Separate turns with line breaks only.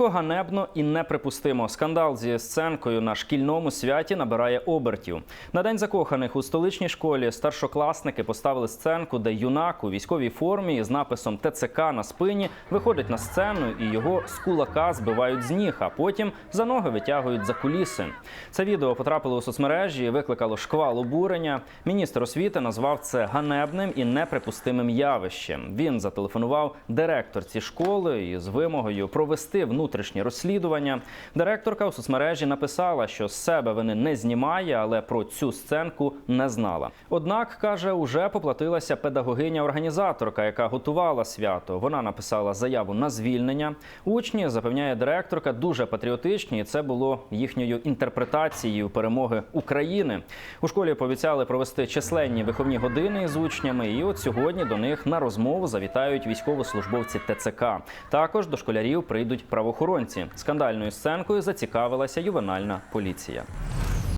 Гидко, ганебно і неприпустимо. Скандал зі сценкою на шкільному святі набирає обертів. На день закоханих у столичній школі старшокласники поставили сценку, де юнак у військовій формі з написом ТЦК на спині виходить на сцену і його з кулака збивають з ніг, а потім за ноги витягують за куліси. Це відео потрапило у соцмережі, і викликало шквал обурення. Міністр освіти назвав це ганебним і неприпустимим явищем. Він зателефонував директорці школи із вимогою провести внутрішнє розслідування. Директорка у соцмережі написала, що з себе вини не знімає, але про цю сценку не знала. Однак каже, уже поплатилася педагогиня-організаторка, яка готувала свято. Вона написала заяву на звільнення. Учні запевняє директорка дуже патріотичні. і Це було їхньою інтерпретацією перемоги України. У школі пообіцяли провести численні виховні години з учнями. І от сьогодні до них на розмову завітають військовослужбовці ТЦК. Також до школярів прийдуть правоохоронці. Скандальною сценкою зацікавилася ювенальна поліція.